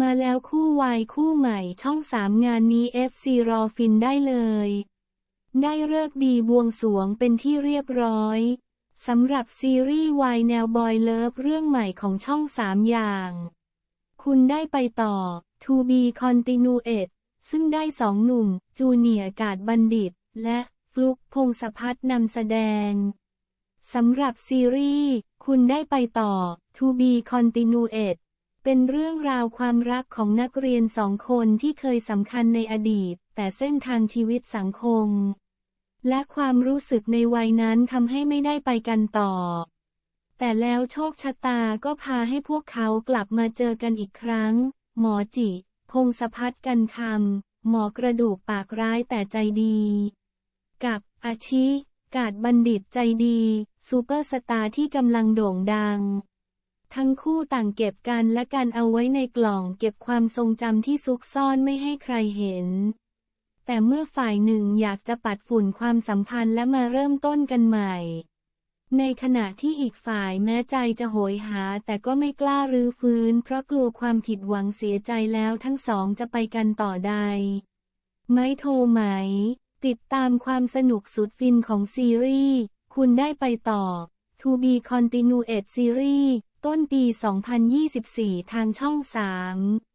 มาแล้วคู่วายคู่ใหม่ช่องสามงานนี้ FC รอฟินได้เลย ได้เลิกดีบวงสวงเป็นที่เรียบร้อยสำหรับซีรีส์วายแนวบอยเลิฟเรื่องใหม่ของช่องสามอย่าง คุณได้ไปต่อ To be continued ซึ่งได้สองหนุ่ม จูเนียกาดบัณฑิต และฟลุกพงศพัฒน์นำแสดงสำหรับซีรีส์คุณได้ไปต่อ To be continued เป็นเรื่องราวความรักของนักเรียนสองคนที่เคยสำคัญในอดีต แต่เส้นทางชีวิตสังคม และความรู้สึกในวัยนั้นทำให้ไม่ได้ไปกันต่อ แต่แล้วโชคชะตาก็พาให้พวกเขากลับมาเจอกันอีกครั้ง หมอจิ พงศพัฒน์กันคำหมอกระดูกปากร้ายแต่ใจดี กับอาชิ กาดบัณฑิตใจดี ซูเปอร์สตาร์ที่กำลังโด่งดัง ทั้งคู่ต่างเก็บกันและกันเอาไว้ในกล่องเก็บความทรงจำที่ซุกซ่อนไม่ให้ใครเห็น แต่เมื่อฝ่ายหนึ่งอยากจะปัดฝุ่นความสัมพันธ์และมาเริ่มต้นกันใหม่ ในขณะที่อีกฝ่ายแม้ใจจะโหยหาแต่ก็ไม่กล้ารื้อฟื้น เพราะกลัวความผิดหวังเสียใจแล้วทั้งสองจะไปกันต่อได้ไม่โทรไหม ติดตามความสนุกสุดฟินของซีรีส์ คุณได้ไปต่อ To be continued series ต้นปี 2024 ทางช่อง 3